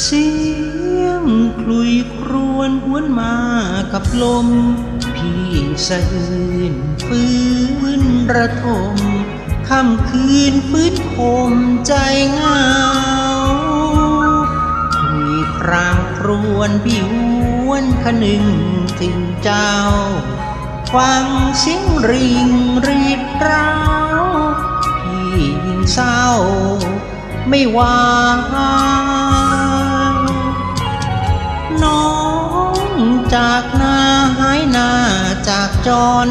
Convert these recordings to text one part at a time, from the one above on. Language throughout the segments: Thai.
เสียงคลุยครวนหวนมากับลม พี่สะอื้นฟื้นระทมค่ำคืนฟื้นคมใจเหงาคุยครางครวนบิวนคนึงถึงเจ้า ฟังเสียงริงรีดร้าวพี่ยิ่งเศร้า ไม่วน้ จากนาหายหน้าจากจร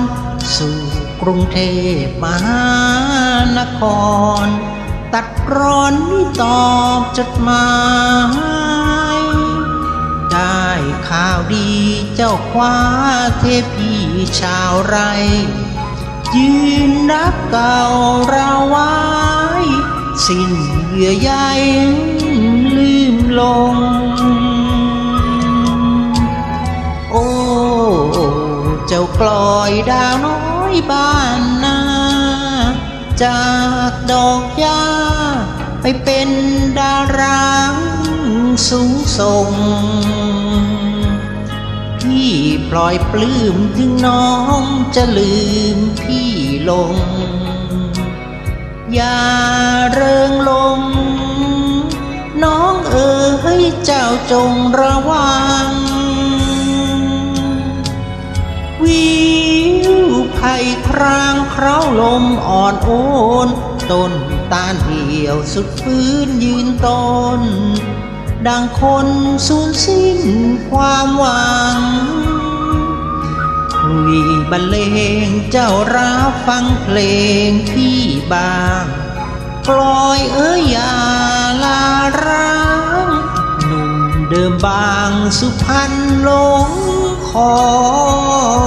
สู่กรุงเทพมหานคร ตัดร้อนนี่ตอบจดหมาย ได้ข่าวดีเจ้าคว้าเทพีชาวไร ยืนรักเก่าเราไว้ สิ้นเหยื่อใยลืมลง จ้ากลอยดาวน้อยบ้านนาจากดอกยาไปเป็นดาราสูงส่งพี่ปล่อยปลื้มถึงน้องจะลืมพี่ลง อย่าเริงลง น้องเอ๋ยเจ้าจงระวัง ไผ่ครางเคร้าลมอ่อนโอนต้นตาลเหี่ยวสุดฟื้นยืนต้น ดังคนสูญสิ้นความหวังคุยบรรเลงเจ้ารับฟังเพลงพี่บางปล่อยเอ้ยอย่าลาร้างหนุ่มเดิมบางสุพรรณหลงคอ